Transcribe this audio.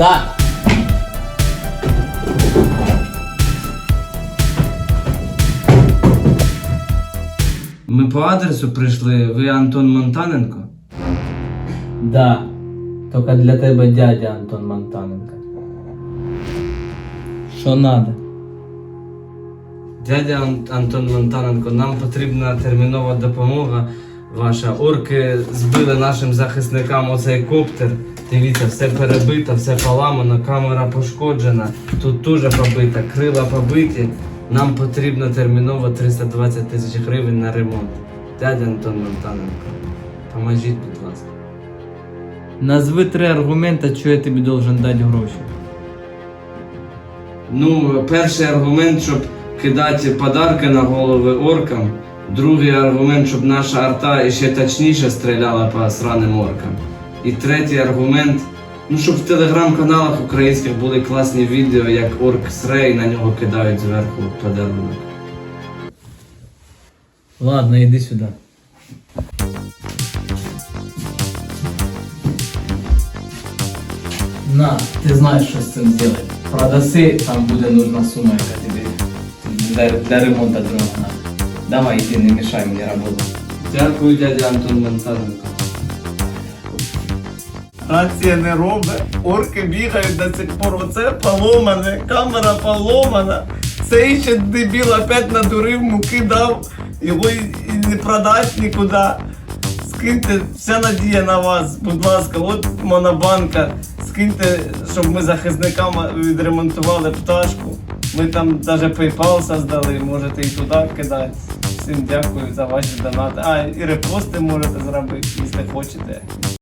Да. Ми по адресу прийшли, ви Антон Монтаненко? Да. Только для тебе дядя Антон Монтаненко. Що надо? Дядя Ан- Антон Монтаненко, нам потрібна термінова допомога ваша. Орки збили нашим захисникам оцей коптер. Дивіться, все перебито, все поламано, камера пошкоджена, тут теж побита, крила побиті. Нам потрібно терміново 320 тисяч гривень на ремонт. Дядя Антон Монтаненко, поможіть, будь ласка. Назви три аргумента, що я тобі должен дати гроші. Ну, перший аргумент, щоб кидати подарки на голови оркам. Другий аргумент, щоб наша арта ще точніше стріляла по сраним оркам. І третій аргумент, ну щоб в телеграм-каналах українських були класні відео, як орк срей на нього кидають зверху подарунок. Ладно, іди сюди. На, ти знаєш, що з цим зробити. Продаси, там буде нужна сума, яка тобі для, для ремонту дрона. Давай, іди, не мішай мені роботу. Дякую, дядя Антон Монтаненко. Рація не робить, орки бігають до сих пор. Оце поломане, камера поломана. Цей ще дебіл опять надурив, муки дав, його і, не продасть нікуди. Скиньте, вся надія на вас, будь ласка, от монобанка. Скиньте, щоб ми захисникам відремонтували пташку. Ми там навіть PayPal создали, можете і туди кидати. Всім дякую за ваші донати. А, і репости можете зробити, якщо хочете.